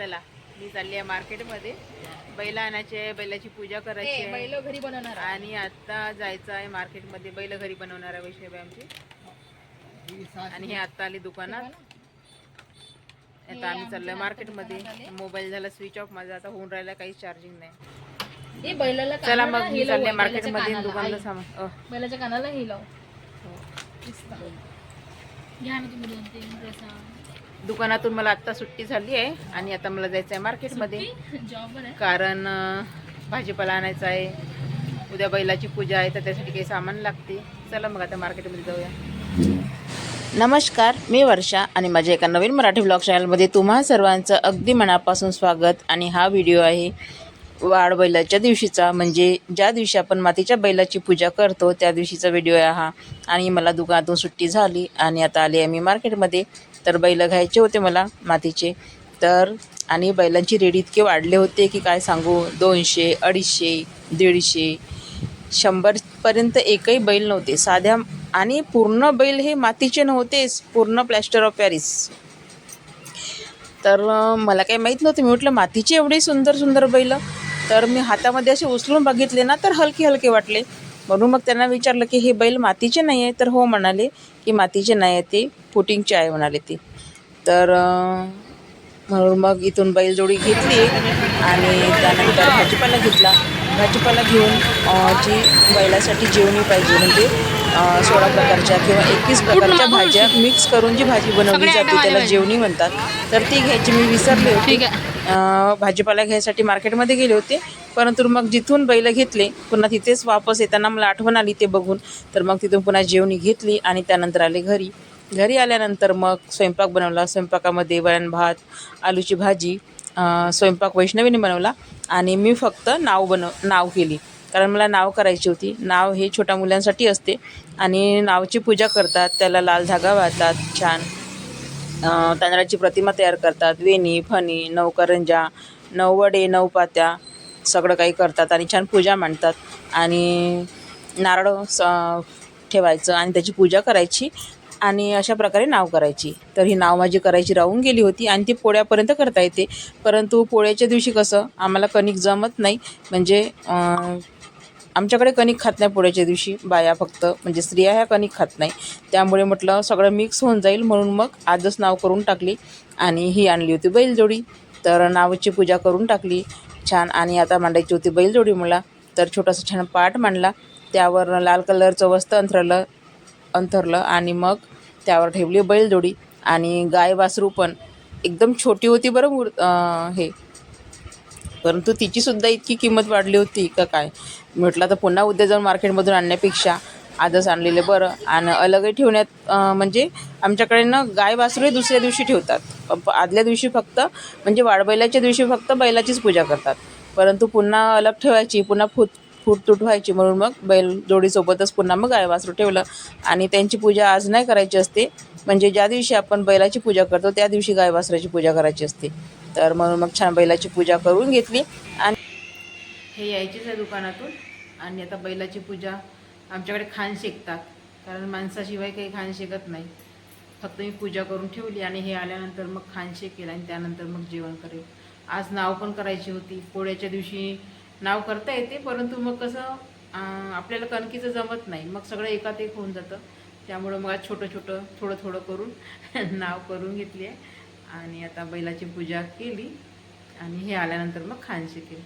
चला मी चालली आहे मार्केटमध्ये. बैल आणायचे बैलाची पूजा करायची आहे. बैल घरी बनवणार आहे. आणि आता जायचं आहे मार्केटमध्ये बैल घरी बनवणार आहे वैष्णवी आमची. आणि हे आता आली दुकानात. आता आम्ही चाललोय मार्केटमध्ये. मोबाईल झाला स्विच ऑफ माझा आता होऊन राहिला काहीच चार्जिंग नाही. बैलाला चला कानाला मग मी हे चालले बैलाच्या मार्केटमध्ये कानाला. दुकानला सामान बैलाच्या कानाला हे लाव. घ्या ना तुम्ही दोन तीन दुकानातून मला आत्ता सुट्टी झाली आहे आणि आता मला जायचं आहे मार्केटमध्ये. कारण भाजीपाला आणायचा आहे. उद्या बैलाची पूजा आहे तर त्यासाठी काही सामान लागते. चला मग आता मार्केटमध्ये जाऊया. नमस्कार मी वर्षा आणि माझ्या एका नवीन मराठी ब्लॉग चॅनलमध्ये तुम्हा सर्वांचं अगदी मनापासून स्वागत. आणि हा व्हिडिओ आहे वाढ बैलाच्या दिवशीचा. म्हणजे ज्या दिवशी आपण मातीच्या बैलाची पूजा करतो त्या दिवशीचा व्हिडिओ आहे हा. आणि मला दुकानातून सुट्टी झाली आणि आता आली आहे मी मार्केटमध्ये. तर बैल घ्यायचे होते मला मातीचे. तर आणि बैलांची रेड इतके वाढले होते की काय सांगू? दोनशे अडीचशे दीडशे शंभरपर्यंत एकही बैल नव्हते. साध्या आणि पूर्ण बैल हे मातीचे नव्हतेच पूर्ण प्लॅस्टर ऑफ पॅरिस. तर मला काही माहीत नव्हतं. मी म्हटलं मातीचे एवढे सुंदर सुंदर बैल. तर मी हातामध्ये असे उचलून बघितले ना तर हलके हलके वाटले. म्हणून मग त्यांना विचारलं की हे बैल मातीचे नाही आहे तर हो म्हणाले की मातीचे नाही आहे ते फुटिंगचे आहे म्हणाले ते. तर म्हणून मग इथून बैलजोडी घेतली आणि त्यानंतर भाजीपाला घेतला. भाजीपाला घेऊन जी बैलासाठी जेवणी पाहिजे म्हणजे सोळा प्रकारच्या किंवा एकवीस प्रकारच्या भाज्या मिक्स करून जी भाजी बनवली जाते त्याला जेवणी म्हणतात. तर ती घ्यायची मी विसरले होते. भाजीपाला घ्यायसाठी मार्केटमध्ये गेले होते. परंतु मग जिथून बैल घेतले पुन्हा तिथेच वापस येताना मला आठवण आली ते बघून. तर मग तिथून पुन्हा जेवणी घेतली आणि त्यानंतर आले घरी. घरी आल्यानंतर मग स्वयंपाक बनवला. स्वयंपाकामध्ये वरण भात आलूची भाजी स्वयंपाक वैष्णवीने बनवला आणि मी फक्त नाव बनव नाव केली. कारण मला नाव करायची होती. नाव हे छोट्या मुलांसाठी असते आणि नावची पूजा करतात त्याला लाल धागा वाहतात छान. तांदळाची प्रतिमा तयार करतात वेणी फणी नवकरंजा नऊ वडे नऊ पात्या सगळं काही करतात आणि छान पूजा मांडतात. आणि नारळ स ठेवायचं आणि त्याची पूजा करायची आणि अशा प्रकारे नाव करायची. तर ही नाव माझी करायची राहून गेली होती आणि ती पोळ्यापर्यंत करता येते. परंतु पोळ्याच्या दिवशी कसं आम्हाला कणिक जमत नाही. म्हणजे आमच्याकडे कणिक खात नाही पोळ्याच्या दिवशी बाया फक्त म्हणजे स्त्रिया ह्या कणिक खात नाही. त्यामुळे म्हटलं सगळं मिक्स होऊन जाईल म्हणून मग आजच नाव करून टाकली आणि ही आणली होती बैलजोडी. तर नावाची पूजा करून टाकली. छान आणि आता मांडायची होती बैलजोडी मला. तर छोटासा छान पाट मांडला. त्यावर लाल कलरचं वस्त्र अंथरलं अंथरलं आणि मग त्यावर ठेवली बैलजोडी. आणि गाय वासरू पण एकदम छोटी होती बरं मूर हे परंतु तिचीसुद्धा इतकी किंमत वाढली होती का काय? म्हटलं तर पुन्हा उद्या जाऊन मार्केटमधून आणण्यापेक्षा आजच आणलेले बरं. आणि अलगही ठेवण्यात म्हणजे आमच्याकडे ना गाय वासरूही दुसऱ्या दिवशी ठेवतात. आदल्या दिवशी फक्त म्हणजे वाडबैलाच्या दिवशी फक्त बैलाचीच पूजा करतात. परंतु पुन्हा अलग ठेवायची पुन्हा फूट फूट तूट व्हायची म्हणून मग बैल जोडीसोबतच पुन्हा मग गाय वासरू ठेवलं. आणि त्यांची पूजा आज नाही करायची असते. म्हणजे ज्या दिवशी आपण बैलाची पूजा करतो त्या दिवशी गाय वासराची पूजा करायची असते. तर म्हणून मग छान बैलाची पूजा करून घेतली. आणि हे यायचीच आहे दुकानातून. आणि आता बैलाची पूजा आमच्याकडे खान शेकतात. कारण माणसाशिवाय काही खान शेकत नाही. फक्त मी पूजा करून ठेवली आणि हे आल्यानंतर मग खान शेकेल आणि त्यानंतर मग जेवण करेल. आज नाव पण करायची होती. पोळ्याच्या दिवशी नाव करता येते परंतु मग कसं आपल्याला कणकीचं जमत नाही. मग सगळं एकात एक होऊन जातं. त्यामुळं मग आज छोटं छोटं थोडं थोडं करून नाव करून घेतली आहे. आणि आता बैलाची पूजा केली आणि हे आल्यानंतर मग खान शिकेल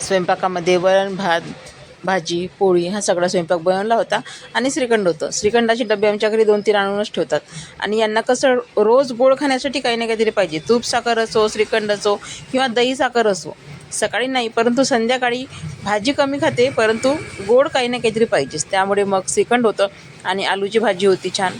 स्वयंपाकामध्ये वरण भात भाजी पोळी हा सगळा स्वयंपाक बनवला होता आणि श्रीखंड होतं. श्रीखंडाचे डबे आमच्या घरी दोन तीन आणूनच ठेवतात. आणि यांना कसं रोज गोड खाण्यासाठी काही ना काहीतरी पाहिजे. तूप साखर असो श्रीखंड असो किंवा दही साखर असो. सकाळी नाही परंतु संध्याकाळी भाजी कमी खाते परंतु गोड काही ना काहीतरी पाहिजेच. त्यामुळे मग श्रीखंड होतं आणि आलूची भाजी होती छान.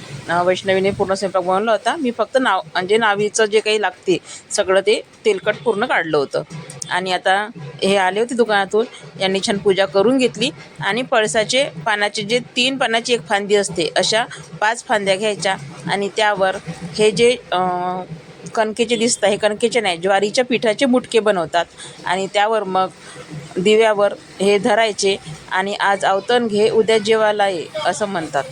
वैष्णवीने पूर्ण स्वयंपाक बनवला होता. मी फक्त नाव म्हणजे नावीचं जे काही लागते सगळं ते तेलकट पूर्ण काढलं होतं. आणि आता हे आले होते दुकानातून. यांनी छान पूजा करून घेतली. आणि पळसाचे पानाचे जे तीन पानाची एक फांदी असते अशा पाच फांद्या घ्यायच्या. आणि त्यावर हे जे कणकेचे दिसतं हे कणकेचे नाही ज्वारीच्या पिठाचे मुटके बनवतात. आणि त्यावर मग दिव्यावर हे धरायचे आणि आज अवतण घे उद्या जेवायला ये असं म्हणतात.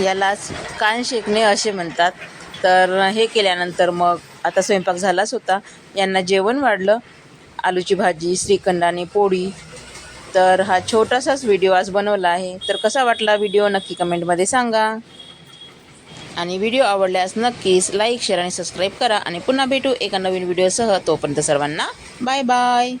यालाच कान शेकणे असे म्हणतात. तर हे केल्यानंतर मग आता स्वयंपाक झालाच होता. यांना जेवण वाढलं. आलूची भाजी श्रीखंड आणि पोळी तर हा छोटासाच व्हिडिओ आज बनवला आहे. तर कसा वाटला व्हिडिओ नक्की कमेंटमध्ये सांगा. आणि व्हिडिओ आवडल्यास नक्कीच लाईक शेअर आणि सबस्क्राईब करा. आणि पुन्हा भेटू एका नवीन व्हिडिओसह तोपर्यंत सर्वांना बाय बाय